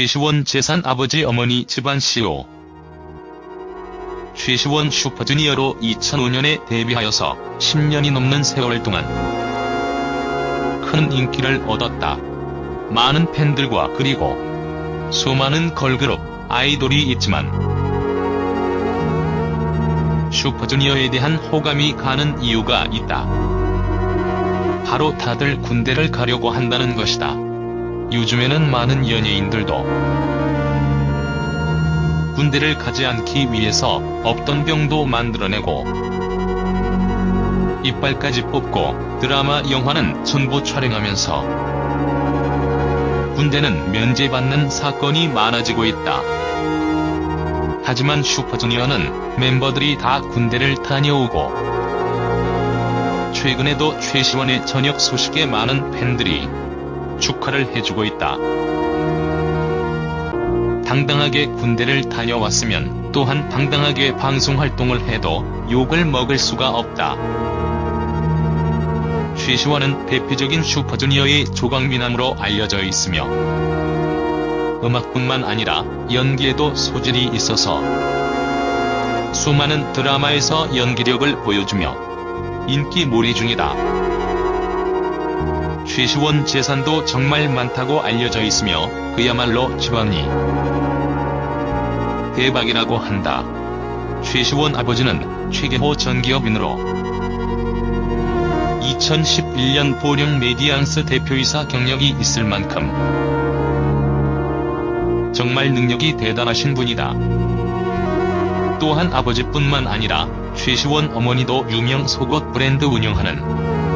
최시원 재산 아버지 어머니 집안 CEO 최시원 슈퍼주니어로 2005년에 데뷔하여서 10년이 넘는 세월 동안 큰 인기를 얻었다. 많은 팬들과 그리고 수많은 걸그룹, 아이돌이 있지만 슈퍼주니어에 대한 호감이 가는 이유가 있다. 바로 다들 군대를 가려고 한다는 것이다. 요즘에는 많은 연예인들도 군대를 가지 않기 위해서 없던 병도 만들어내고 이빨까지 뽑고 드라마 영화는 전부 촬영하면서 군대는 면제받는 사건이 많아지고 있다. 하지만 슈퍼주니어는 멤버들이 다 군대를 다녀오고 최근에도 최시원의 전역 소식에 많은 팬들이 축하를 해주고 있다. 당당하게 군대를 다녀왔으면 또한 당당하게 방송 활동을 해도 욕을 먹을 수가 없다. 최시원은 대표적인 슈퍼주니어의 조각미남으로 알려져 있으며 음악뿐만 아니라 연기에도 소질이 있어서 수많은 드라마에서 연기력을 보여주며 인기 몰이 중이다. 최시원 재산도 정말 많다고 알려져 있으며 그야말로 집안이 대박이라고 한다. 최시원 아버지는 최계호 전기업인으로 2011년 보령 메디안스 대표이사 경력이 있을 만큼 정말 능력이 대단하신 분이다. 또한 아버지뿐만 아니라 최시원 어머니도 유명 속옷 브랜드 운영하는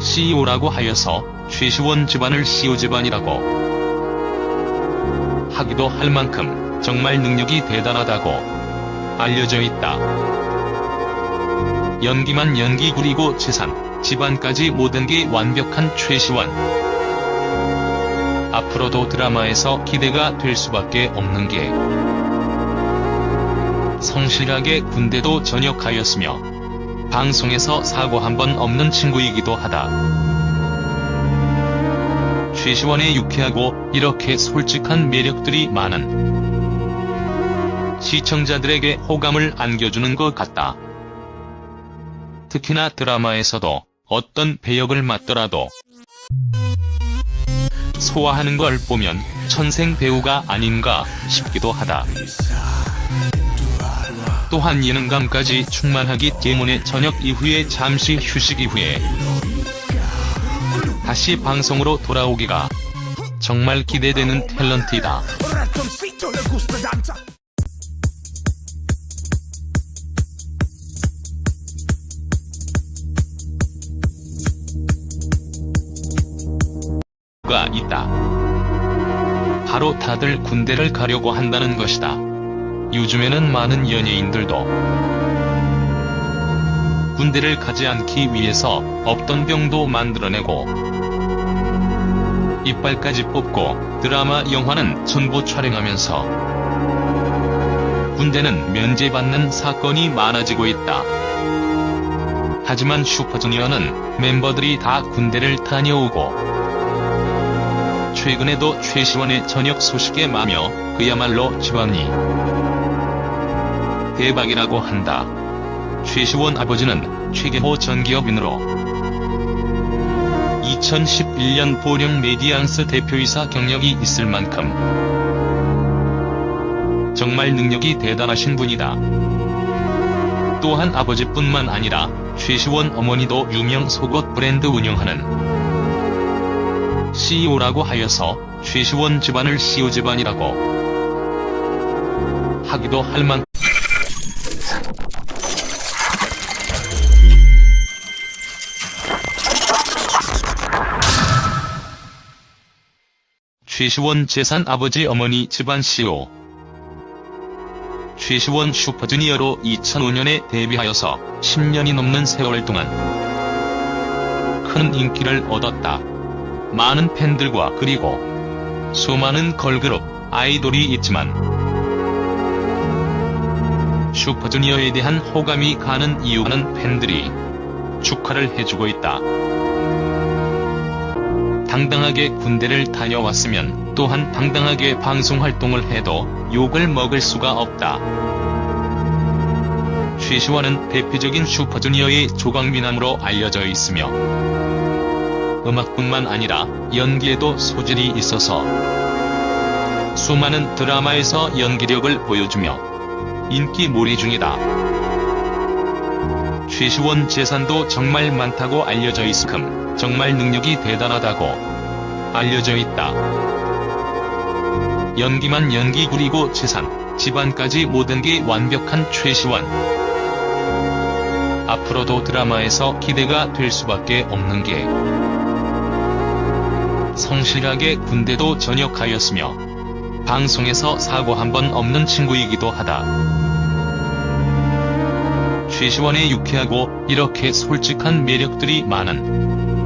CEO라고 하여서 최시원 집안을 CEO 집안이라고 하기도 할 만큼 정말 능력이 대단하다고 알려져 있다. 연기만 연기 그리고 재산, 집안까지 모든 게 완벽한 최시원. 앞으로도 드라마에서 기대가 될 수밖에 없는 게 성실하게 군대도 전역하였으며 방송에서 사고 한 번 없는 친구이기도 하다. 최시원의 유쾌하고 이렇게 솔직한 매력들이 많은 시청자들에게 호감을 안겨주는 것 같다. 특히나 드라마에서도 어떤 배역을 맡더라도 소화하는 걸 보면 천생 배우가 아닌가 싶기도 하다. 또한 예능감까지 충만하기 때문에 저녁 이후에 잠시 휴식 이후에 다시 방송으로 돌아오기가 정말 기대되는 탤런트이다. 가 있다. 바로 다들 군대를 가려고 한다는 것이다. 요즘에는 많은 연예인들도 군대를 가지 않기 위해서 없던 병도 만들어내고 이빨까지 뽑고 드라마 영화는 전부 촬영하면서 군대는 면제받는 사건이 많아지고 있다. 하지만 슈퍼주니어는 멤버들이 다 군대를 다녀오고 최근에도 최시원의 전역 소식에 마며 그야말로 집안이 대박이라고 한다. 최시원 아버지는 최계호 전기업인으로 2011년 보령 메디안스 대표이사 경력이 있을 만큼 정말 능력이 대단하신 분이다. 또한 아버지뿐만 아니라 최시원 어머니도 유명 속옷 브랜드 운영하는 CEO라고 하여서 최시원 집안을 CEO 집안이라고 하기도 할 만. 최시원 재산 아버지 어머니 집안 CEO 최시원 슈퍼주니어로 2005년에 데뷔하여서 10년이 넘는 세월 동안 큰 인기를 얻었다. 많은 팬들과 그리고 수많은 걸그룹, 아이돌이 있지만 슈퍼주니어에 대한 호감이 가는 이유는 팬들이 축하를 해주고 있다. 당당하게 군대를 다녀왔으면 또한 당당하게 방송 활동을 해도 욕을 먹을 수가 없다. 최시원은 대표적인 슈퍼주니어의 조각미남으로 알려져 있으며 음악뿐만 아니라 연기에도 소질이 있어서 수많은 드라마에서 연기력을 보여주며 인기 몰이 중이다. 최시원 재산도 정말 많다고 알려져 있음 정말 능력이 대단하다고 알려져 있다. 연기만 연기 그리고 재산, 집안까지 모든 게 완벽한 최시원. 앞으로도 드라마에서 기대가 될 수밖에 없는 게 성실하게 군대도 전역하였으며 방송에서 사고 한 번 없는 친구이기도 하다. 최시원의 유쾌하고 이렇게 솔직한 매력들이 많은